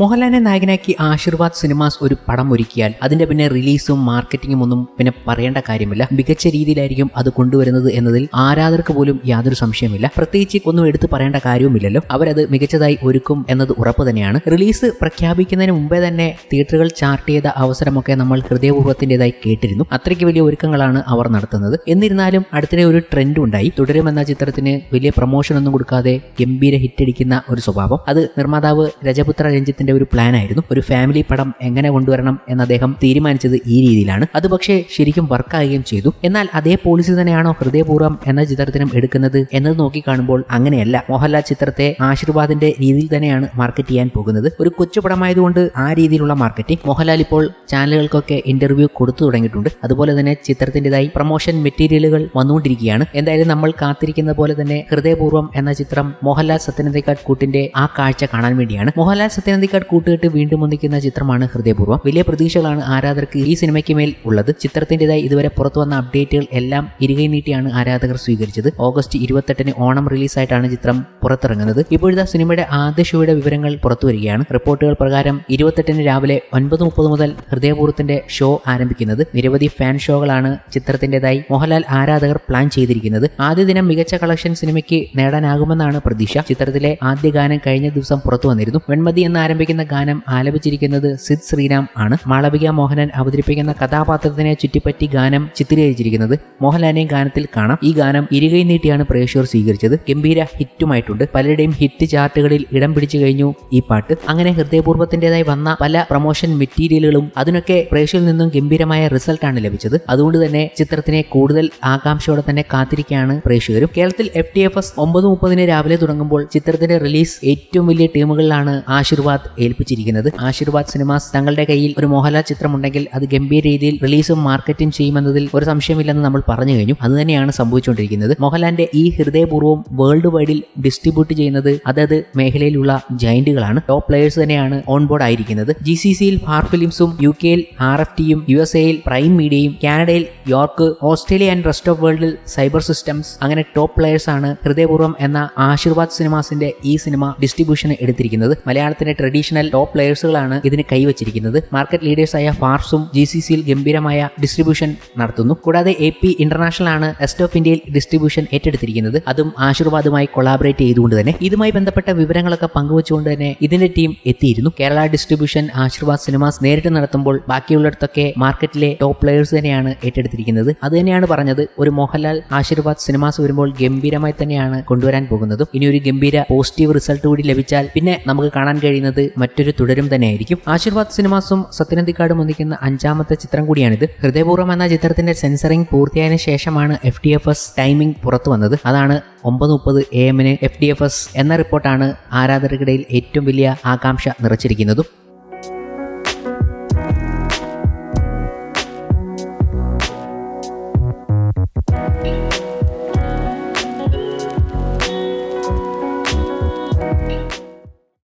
മോഹൻലാലിനെ നായകനാക്കി ആശീർവാദ് സിനിമാസ് ഒരു പടം ഒരുക്കിയാൽ അതിന്റെ പിന്നെ റിലീസും മാർക്കറ്റിംഗും ഒന്നും പിന്നെ പറയേണ്ട കാര്യമില്ല. മികച്ച രീതിയിലായിരിക്കും അത് കൊണ്ടുവരുന്നത് എന്നതിൽ ആരാധകർക്ക് പോലും യാതൊരു സംശയമില്ല പ്രത്യേകിച്ച് ഒന്നും എടുത്തു പറയേണ്ട കാര്യവുമില്ലല്ലോ. അവരത് മികച്ചതായി ഒരുക്കും എന്നത് ഉറപ്പ് തന്നെയാണ്. റിലീസ് പ്രഖ്യാപിക്കുന്നതിന് മുമ്പേ തന്നെ തിയേറ്ററുകൾ ചാർട്ട് ചെയ്ത അവസരമൊക്കെ നമ്മൾ ഹൃദയപൂർവത്തിന്റെതായി കേട്ടിരുന്നു. അത്രയ്ക്ക് വലിയ ഒരുക്കങ്ങളാണ് അവർ നടത്തുന്നത്. എന്നിരുന്നാലും അടുത്തിടെ ഒരു ട്രെൻഡ് ഉണ്ടായി. തുടരുമെന്ന ചിത്രത്തിന് വലിയ പ്രൊമോഷൻ ഒന്നും കൊടുക്കാതെ ഗംഭീര ഹിറ്റടിക്കുന്ന ഒരു സ്വഭാവം. അത് നിർമ്മാതാവ് രജപുത്ര രഞ്ജിത്തിന്റെ ഒരു പ്ലാൻ ആയിരുന്നു. ഒരു ഫാമിലി പടം എങ്ങനെ കൊണ്ടുവരണം എന്ന് അദ്ദേഹം തീരുമാനിച്ചത് ഈ രീതിയിലാണ്. അത് പക്ഷേ ശരിക്കും വർക്കാവുകയും ചെയ്തു. എന്നാൽ അതേ പോളിസി തന്നെയാണോ ഹൃദയപൂർവം എന്ന ചിത്രത്തിനും എടുക്കുന്നത് എന്നത് നോക്കി കാണുമ്പോൾ അങ്ങനെയല്ല. മോഹൻലാൽ ചിത്രത്തെ ആശീർവാദിന്റെ രീതിയിൽ തന്നെയാണ് മാർക്കറ്റ് ചെയ്യാൻ പോകുന്നത്. ഒരു കൊച്ചു പടമായതുകൊണ്ട് ആ രീതിയിലുള്ള മാർക്കറ്റിംഗ് മോഹൻലാൽ ഇപ്പോൾ ചാനലുകൾക്കൊക്കെ ഇന്റർവ്യൂ കൊടുത്തു തുടങ്ങിയിട്ടുണ്ട്. അതുപോലെ തന്നെ ചിത്രത്തിന്റെതായി പ്രൊമോഷൻ മെറ്റീരിയലുകൾ വന്നുകൊണ്ടിരിക്കുകയാണ്. എന്തായാലും നമ്മൾ കാത്തിരിക്കുന്ന പോലെ തന്നെ ഹൃദയപൂർവം എന്ന ചിത്രം മോഹൻലാൽ സത്യനന്ദിക്കാട് കൂട്ടിന്റെ ആ കാഴ്ച കാണാൻ വേണ്ടിയാണ്. മോഹൻലാൽ സത്യനന്ദിക്കാട് കൂട്ടുകെട്ട് വീണ്ടും ഒന്നിക്കുന്ന ചിത്രമാണ് ഹൃദയപൂർവം. വലിയ പ്രതീക്ഷകളാണ് ആരാധകർക്ക് ഈ സിനിമയ്ക്ക് മേൽ ഉള്ളത്. ചിത്രത്തിന്റെതായി ഇതുവരെ പുറത്തു വന്ന അപ്ഡേറ്റുകൾ എല്ലാം ഇരുകൈ നീട്ടിയാണ് ആരാധകർ സ്വീകരിച്ചത്. ഓഗസ്റ്റ് ഇരുപത്തെട്ടിന് ഓണം റിലീസായിട്ടാണ് ചിത്രം പുറത്തിറങ്ങുന്നത്. ഇപ്പോഴത്തെ സിനിമയുടെ ആദ്യ ഷോയുടെ വിവരങ്ങൾ പുറത്തു വരികയാണ്. റിപ്പോർട്ടുകൾ പ്രകാരം ഇരുപത്തെട്ടിന് രാവിലെ ഒൻപത് മുപ്പത് മുതൽ ഹൃദയപൂർവത്തിന്റെ ഷോ ആരംഭിക്കുന്നത്. നിരവധി ഫാൻ ഷോകളാണ് ചിത്രത്തിന്റെതായി മോഹൻലാൽ ആരാധകർ പ്ലാൻ ചെയ്തിരിക്കുന്നത്. ആദ്യ ദിനം മികച്ച കളക്ഷൻ സിനിമയ്ക്ക് നേടാനാകുമെന്നാണ് പ്രതീക്ഷ. ചിത്രത്തിലെ ആദ്യ ഗാനം കഴിഞ്ഞ ദിവസം പുറത്തു വന്നിരുന്നു. വെൺമതി എന്ന് ആരംഭിക്കുന്ന ഗാനം ആലപിച്ചിരിക്കുന്നത് സിദ് ശ്രീരാം ആണ്. മാളവിക മോഹനൻ അവതരിപ്പിക്കുന്ന കഥാപാത്രത്തിനെ ചുറ്റിപ്പറ്റി ഗാനം ചിത്രീകരിച്ചിരിക്കുന്നത് മോഹൻലാലിനെയും ഗാനത്തിൽ കാണാം. ഈ ഗാനം ഇരുകൈ നീട്ടിയാണ് പ്രേക്ഷകർ സ്വീകരിച്ചത്. ഗംഭീര ഹിറ്റുമായിട്ടുണ്ട്. പലരുടെയും ഹിറ്റ് ചാർട്ടുകളിൽ ഇടം പിടിച്ചു കഴിഞ്ഞു ഈ പാട്ട്. അങ്ങനെ ഹൃദയപൂർവത്തിന്റെതായി വന്ന പല പ്രൊമോഷൻ മെറ്റീരിയലുകളും അതിനൊക്കെ പ്രേക്ഷകരിൽ നിന്നും ഗംഭീരമായ റിസൾട്ടാണ് ലഭിച്ചത്. അതുകൊണ്ട് തന്നെ ചിത്രത്തിനെ കൂടുതൽ ആകാംക്ഷയോടെ തന്നെ കാത്തിരിക്കുകയാണ് പ്രേക്ഷകരും. കേരളത്തിൽ എഫ് ടി എഫ് എസ് ഒമ്പത് മുപ്പതിന് രാവിലെ തുടങ്ങുമ്പോൾ ചിത്രത്തിന്റെ റിലീസ് ഏറ്റവും വലിയ ടീമുകളിലാണ് ആശീർവാദ് ഏൽപ്പിച്ചിരിക്കുന്നത്. ആശീർവാദ് സിനിമാസ് തങ്ങളുടെ കയ്യിൽ ഒരു മോഹൻലാൽ ചിത്രമുണ്ടെങ്കിൽ അത് ഗംഭീര രീതിയിൽ റിലീസും മാർക്കറ്റും ചെയ്യുമെന്നതിൽ ഒരു സംശയമില്ലെന്ന് നമ്മൾ പറഞ്ഞു കഴിഞ്ഞു. അത് തന്നെയാണ് സംഭവിച്ചുകൊണ്ടിരിക്കുന്നത്. മോഹൻലാലിന്റെ ഈ ഹൃദയപൂർവം വേൾഡ് വൈഡിൽ ഡിസ്ട്രിബ്യൂട്ട് ചെയ്യുന്നത് അതത് മേഖലയിലുള്ള ജയന്റുകളാണ് ടോപ്പ് പ്ലേയേഴ്സ് തന്നെയാണ് ഓൺ ബോർഡ് ആയിരിക്കുന്നത്. ജി സി സിയിൽ ഫാർ ഫിലിംസും യു കെയിൽ ആർ എഫ് ടിയും യു എസ് എയിൽ പ്രൈം മീഡിയയും കാനഡയിൽ York Australia and rest of വേൾഡിൽ സൈബർ സിസ്റ്റംസ് അങ്ങനെ ടോപ്പ് പ്ലേയേഴ്സ് ആണ് ഹൃദയപൂർവം എന്ന ആശീർവാദ് സിനിമാസിന്റെ ഈ സിനിമ ഡിസ്ട്രിബ്യൂഷന് എടുത്തിരിക്കുന്നത്. മലയാളത്തിന്റെ ട്രഡീഷണൽ ടോപ്പ് പ്ലെയേഴ്സുകളാണ് ഇതിന് കൈവച്ചിരിക്കുന്നത്. മാർക്കറ്റ് ലീഡേഴ്സായ ഫാർസും ജി സി സിയിൽ ഗംഭീരമായ ഡിസ്ട്രിബ്യൂഷൻ നടത്തുന്നു. കൂടാതെ എ പി ഇന്റർനാഷണൽ ആണ് എസ്റ്റ് ഓഫ് ഇന്ത്യയിൽ ഡിസ്ട്രിബ്യൂഷൻ ഏറ്റെടുത്തിരിക്കുന്നത്. അതും ആശീർവാദുമായി കൊളാബറേറ്റ് ചെയ്തുകൊണ്ട് തന്നെ. ഇതുമായി ബന്ധപ്പെട്ട വിവരങ്ങളൊക്കെ പങ്കുവച്ചുകൊണ്ട് തന്നെ ഇതിന്റെ ടീം എത്തിയിരുന്നു. കേരള ഡിസ്ട്രിബ്യൂഷൻ ആശീർവാദ് സിനിമാസ് നേരിട്ട് നടത്തുമ്പോൾ ബാക്കിയുള്ളിടത്തൊക്കെ മാർക്കറ്റിലെ ടോപ്പ് പ്ലെയേഴ്സ് തന്നെയാണ് ഏറ്റെടുത്തിരിക്കുന്നത്. അത് തന്നെയാണ് പറഞ്ഞത്. ഒരു മോഹൻലാൽ ആശീർവാദ് സിനിമാസ് വരുമ്പോൾ ഗംഭീരമായി തന്നെയാണ് കൊണ്ടുവരാൻ പോകുന്നതും. ഇനി ഒരു ഗംഭീര പോസിറ്റീവ് റിസൾട്ട് കൂടി ലഭിച്ചാൽ പിന്നെ നമുക്ക് കാണാൻ കഴിയുന്നത് മറ്റൊരു തുടരും തന്നെയായിരിക്കും. ആശീർവാദ് സിനിമാസും സത്യനന്ദിക്കാടും ഒന്നിക്കുന്ന അഞ്ചാമത്തെ ചിത്രം കൂടിയാണിത്. ഹൃദയപൂർവം എന്ന ചിത്രത്തിന്റെ സെൻസറിംഗ് പൂർത്തിയായതിനു ശേഷമാണ് F D F S timing പുറത്തു വന്നത്. അതാണ് ഒമ്പത് മുപ്പത് എ എമ്മിന് എഫ് ഡി എഫ് എസ് എന്ന റിപ്പോർട്ടാണ് ആരാധകർക്കിടയിൽ ഏറ്റവും വലിയ ആകാംക്ഷ നിറച്ചിരിക്കുന്നതും.